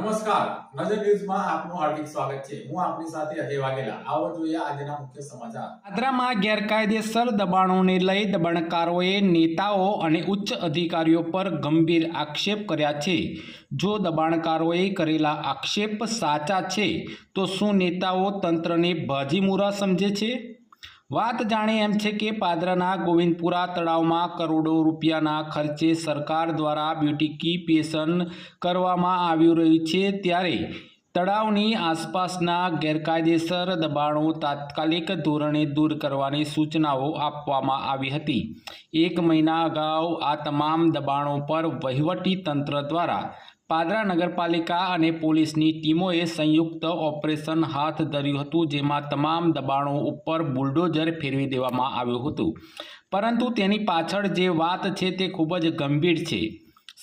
નમસ્કાર. નજર ન્યૂઝમાં આપનું હાર્દિક સ્વાગત છે. હું આપની સાથે અજય વાઘેલા. આવો જોઈએ આજના મુખ્ય સમાચાર. પાદરામાં ગેરકાયદેસર દબાણોને લઈ દબાણકારોએ નેતાઓ અને ઉચ્ચ અધિકારીઓ પર ગંભીર આક્ષેપ કર્યા છે. જો દબાણકારોએ કરેલા આક્ષેપ સાચા છે, તો શું નેતાઓ તંત્રને ભાજીમુરા સમજે છે? વાત જાણે એમ છે કે પાદરાના ગોવિંદપુરા તળાવમાં કરોડો રૂપિયાના ખર્ચે સરકાર દ્વારા બ્યુટિફિકેશન કરવામાં આવી રહ્યું છે ત્યારે તળાવની આસપાસના ગેરકાયદેસર દબાણો તાત્કાલિક ધોરણે દૂર કરવાની સૂચનાઓ આપવામાં આવી હતી. એક મહિના અગાઉ આ તમામ દબાણો પર વહીવટી તંત્ર દ્વારા પાદરા નગરપાલિકા અને પોલીસની ટીમોએ સંયુક્ત ઓપરેશન હાથ ધર્યું હતું, જેમાં તમામ દબાણો ઉપર બુલડોઝર ફેરવી દેવામાં આવ્યું હતું. પરંતુ તેની પાછળ જે વાત છે તે ખૂબ જ ગંભીર છે.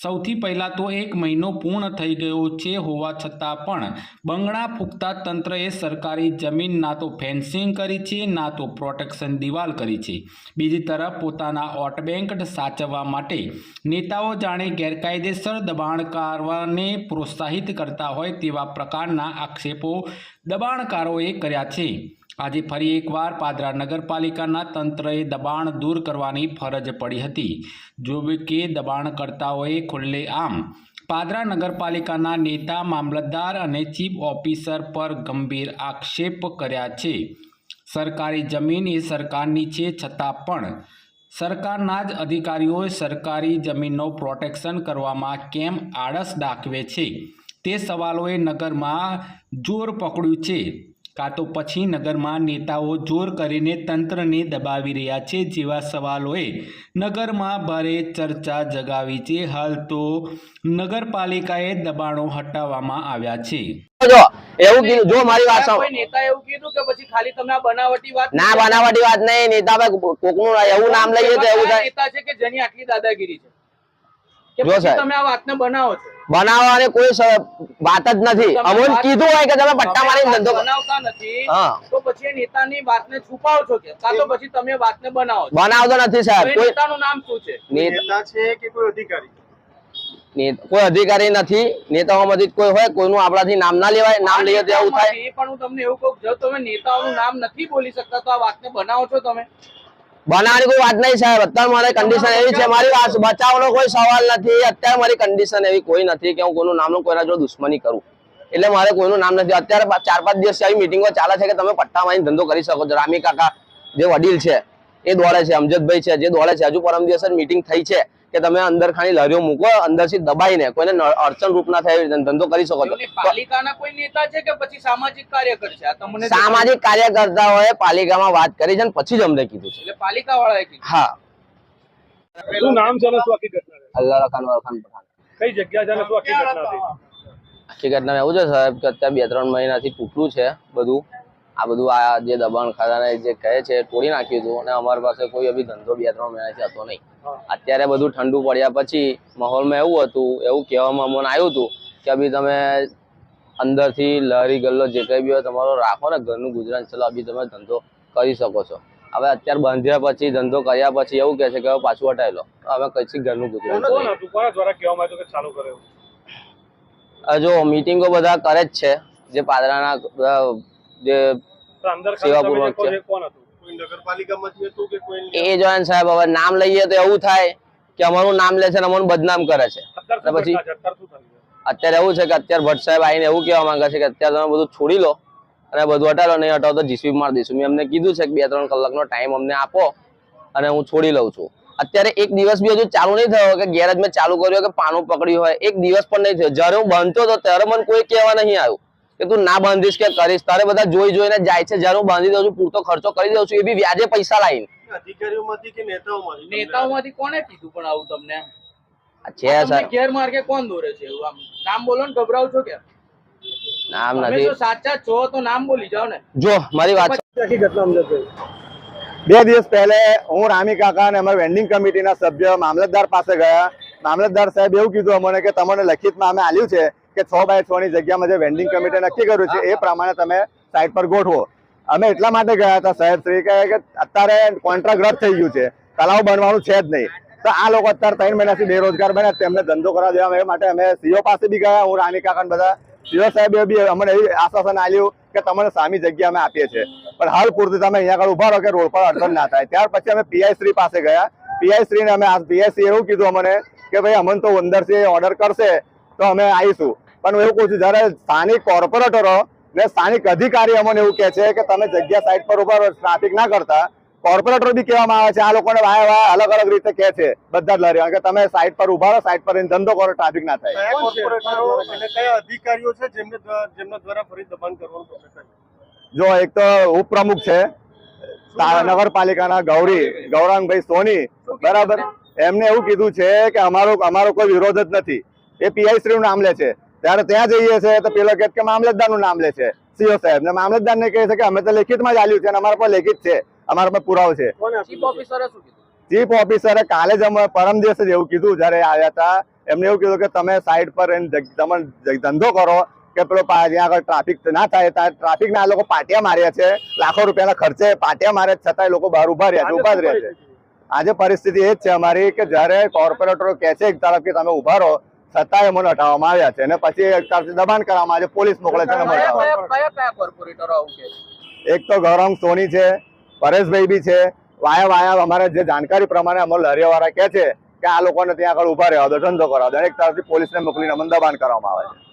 સૌથી પહેલાં તો એક મહિનો પૂર્ણ થઈ ગયો છે હોવા છતાં પણ બંગણા ફૂંકતા તંત્રએ સરકારી જમીન ના તો ફેન્સિંગ કરી છે, ના તો પ્રોટેક્શન દિવાલ કરી છે. બીજી તરફ પોતાના ઓટબેંક સાચવવા માટે નેતાઓ જાણે ગેરકાયદેસર દબાણકારોને પ્રોત્સાહિત કરતા હોય તેવા પ્રકારના આક્ષેપો દબાણકારોએ કર્યા છે. આજે ફરી એકવાર પાદરા નગરપાલિકાના તંત્રએ દબાણ દૂર કરવાની ફરજ પડી હતી. જો કે દબાણકર્તાઓએ ખુલ્લેઆમ પાદરા નગરપાલિકાના નેતા, મામલતદાર અને ચીફ ઓફિસર પર ગંભીર આક્ષેપ કર્યા છે. સરકારી જમીન એ સરકારની છે છતાં પણ સરકારના જ અધિકારીઓએ સરકારી જમીનનો પ્રોટેક્શન કરવામાં કેમ આળસ દાખવે છે? તે સવાલોએ નગરમાં જોર પકડ્યું છે. કાં તો પછી નગરમાં નેતાઓ જોર કરીને તંત્રને દબાવી રહ્યા છે જેવા સવાલોએ નગરમાં ભારે ચર્ચા જગાવી છે. હાલ તો નગરપાલિકાએ દબાણો હટાવવામાં આવ્યા છે. જો એવું કીધું જો મારી વાત સાંભળો. નેતા એવું કીધું કે પછી ખાલી તમને બનાવટી વાત ના બનાવટી વાત નહીં નેતા કોકનું એવું નામ લઈએ તો એવું થાય. નેતા છે કે જેની આટલી દાદાગીરી છે? કે પછી તમે આ વાતને બનાવો છો? બનાવવાની કોઈ વાત જ નથી. તમે કીધું હોય કે તમે પટ્ટા મારી ધંધો બનાવતા નથી તો પછી નેતાની વાતને છુપાવો છો કે? કાં તો પછી તમે વાતને બનાવો બનાવતો નથી સાહેબ. કોઈ નેતાનું નામ શું છે? નેતા- છે કે કોઈ અધિકારી? ને- કોઈ અધિકારી નથી. નેતાઓમાંથી જ કોઈ હોય કોઈનું આપણાથી નામ ના લેવાય નામ લઈએ તો એવું થાય. પણ હું તમને એવું કહું જો તમે નેતાઓનું નામ નથી બોલી શકતા તો આ વાતને બનાવો છો તમે? બનાવવાની કોઈ વાત નહીં સાહેબ. અત્યારે મારી કન્ડિશન એવી છે. મારી વાત બચાવવાનો કોઈ સવાલ નથી. અત્યારે મારી કન્ડિશન એવી કોઈ નથી કે હું કોઈનું નામનું કોઈના જો દુશ્મની કરું. એટલે મારે કોઈનું નામ નથી. અત્યારે ચાર પાંચ દિવસ આવી મિટિંગો ચાલે છે કે તમે પટ્ટા મારીને ધંધો કરી શકો છો. રામી કાકા જે વડીલ છે એ દોડે છે અમજદભાઈ છે જે દોડે છે હજુ પરમ દિવસ મિટિંગ થઈ છે. કે તમે અંદર ખાલી લારીઓ મૂકો અંદરથી દબાઈને કોઈને ન- અડચણ રૂપ ના થાય ધંધો કરી શકો છો. પાલિકાના કોઈ નેતા છે કે પછી સામાજિક કાર્યકર છે? તમને સામાજિક કાર્યકર્તાઓએ પાલિકામાં વાત કરી છે અને પછી જ અમને કીધું છે. એટલે પાલિકા વાળાએ કીધું. હા. શું નામ છે આખી અલ્લાહ ખાન વરખાન પઠાણ. કઈ જગ્યા છે શું ઘટના હતી હકીકતમાં એવું છે સાહેબ કે અત્યારે બે ત્રણ મહિનાથી તૂટલું છે બધું. આ બધું આ જે દબાણ ખાતાને જે કહે છે તોડી નાખ્યું હતું અને અમારી પાસે કોઈ અભી ધંધો બે ત્રણ મહિનાથી હતો નહીં. અત્યારે બધું ઠંડુ પડ્યા પછી માહોલમાં એવું હતું એવું કહેવામાં મને આવ્યું હતું કે અભી તમે અંદરથી લહેરી ગલ્લો જે કંઈ બી હોય તમારો રાખો ને ઘરનું ગુજરાન ચલો અભી તમે ધંધો કરી શકો છો. હવે અત્યારે બાંધ્યા પછી ધંધો કર્યા પછી એવું કહે છે કે પાછું હટાવી લો. હવે કઈ ઘરનું કે આ જો મિટિંગો બધા કરે જ છે. જે પાદરાના જે સેવાપૂર્વક છે. એ હતું કે કોઈ જોઈને સાહેબ હવે નામ લઈએ તો એવું થાય કે અમારું નામ લે છે અને અમને બદનામ કરે છે. પછી- અત્યારે એવું છે કે અત્યારે ભટ્ટ સાહેબ આવીને એવું કહેવા માંગે છે કે અત્યારે તમે બધું છોડી લો અને બધું હટાડો નહીં હટાવો તો જીસીબી મારી દઈશું. મેં એમને કીધું છે કે બે ત્રણ કલાકનો ટાઈમ અમને આપો અને હું છોડી લઉં છું. અત્યારે એક દિવસ બી હજુ ચાલુ નહીં થયો કે ગેરેજ મેં ચાલુ કર્યો કે પાનું પકડ્યું હોય. એક દિવસ પણ નહીં થયો. જ્યારે હું બનતો હતો ત્યારે મને કોઈ કહેવા નહીં આવ્યું. કે તું ના બાંધીશ કે કરીશ તારે બધા જોઈ જોઈને જાય છે. જયારે હું બાંધી દઉં છું પૂરતો ખર્ચો કરી દઉં છું. એ બી વ્યાજે પૈસા લાવીને અધિકારીઓમાંથી કે નેતાઓમાંથી? નેતાઓમાંથી કોને કીધું પણ આવું તમને છે તમને ગેરમાર્ગે કોણ દોરે છે એવું આમ? નામ બોલો ને ગભરાવ છો કે? નામ નથી. જો સાચા છો તો નામ બોલી જાઓ ને. જો મારી વાત ઘટના અમજદભાઈ બે દિવસ પહેલે હું રામી કાકા અને અમારા વેન્ડિંગ કમિટીના સભ્ય મામલતદાર પાસે ગયા. મામલતદાર સાહેબ એવું કીધું અમને કે તમને લખિતમાં અમે આલ્યું છે. કે છ બાય છ ની જગ્યામાં જે વેન્ડિંગ કમિટી નક્કી કર્યું છે, એ પ્રમાણે તમે સાઈડ પર ગોઠવો. અમે એટલા માટે ગયા હતા સાહેબ શ્રી કે અત્યારે કોન્ટ્રાક્ટ રદ થઈ ગયું છે. તલાવ બનવાનું છે જ નહીં. તો આ લોકો અત્યારે ત્રણ મહિનાથી બેરોજગાર બન્યા તેમને ધંધો કરવા દેવા માટે અમે સીઓ પાસે બી ગયા. હું રાની કાકા બધા સીઓ સાહેબે બી અમને એવી આશ્વાસન આપ્યું કે તમને સામી જગ્યા અમે આપીએ છીએ. પણ હાલ પૂરતી તમે અહીંયા આગળ ઊભા રહો કે રોડ પર અડચણ ના થાય. ત્યાર પછી અમે પીઆઈ શ્રી પાસે ગયા. પીઆઈ શ્રીને અમે પીઆઈ શ્રી એવું કીધું અમને કે ભાઈ અમને તો અંદરથી ઓર્ડર કરશે, તો અમે આવીશું. પણ હું એવું કહું છું જ્યારે સ્થાનિક કોર્પોરેટરો ને સ્થાનિક અધિકારી અમને એવું કહે છે કે તમે જગ્યા સાઈડ પર ઉપર ટ્રાફિક ના કરતા કોર્પોરેટર બી કહેવામાં આવે છે આ લોકોને વાય વાય અલગ અલગ રીતે કહે છે બધા જ લહેરી કે તમે સાઈડ પર ઊભા રહો સાઈડ પર ધંધો કરો ટ્રાફિક ના થાય. કયા અધિકારીઓ છે જેમને જેમના દ્વારા ફરી દબાણ કરવાનું જો એક તો ઉપપ્રમુખ છે નગરપાલિકાના ગૌરી ગૌરાંગભાઈ સોની બરાબર? એમને એવું કીધું છે કે અમારો અમારો કોઈ વિરોધ જ નથી. એ પીઆઈ શ્રી નું નામ લે છે. ત્યારે ત્યાં જઈએ છે તો પેલો કહે કે મામલતદારનું નામ લે છે સીઓ સાહેબ. ને મામલતદાર ને કહે છે કે અમે તો લેખિતમાં જ આલ્યું છે અને અમારા પર લેખિત છે અમારા પર પુરાવો છે. ચીફ ઓફિસરે શું કીધું? ચીફ ઓફિસરે કાલે જ અમે પરમ દિવસે એવું કીધું જ્યારે આવ્યા હતા એમને એવું કીધું કે તમે સાઈડ પર રહીને તમે ધંધો કરો કે પેલો પા- જ્યાં આગળ ટ્રાફિક ના થાય ત્યાં ટ્રાફિકના આ લોકો પાટિયા માર્યા છે લાખો રૂપિયાના ખર્ચે પાટિયા મારે છે, છતાંય લોકો બહાર ઊભા રહ્યા છે ઊભા જ રહ્યા છે. આજે પરિસ્થિતિ એ જ છે અમારી કે જ્યારે કોર્પોરેટરો કહે છે એક તરફ કે તમે ઊભા રહો છતાંય અમને હટાવવામાં આવ્યા છે અને પછી દબાણ કરવામાં આવે છે પોલીસ મોકલે છે કે? એક તો ગૌરંગ સોની છે પરેશભાઈ બી છે વાયા વાયા અમારે જે જાણકારી પ્રમાણે અમારા લહેરિયાવાળા કહે છે કે આ લોકોને ત્યાં આગળ ઊભા રહેવા દો ધંધો કરાવ દો એક તરફથી પોલીસને મોકલીને અમને દબાણ કરવામાં આવે છે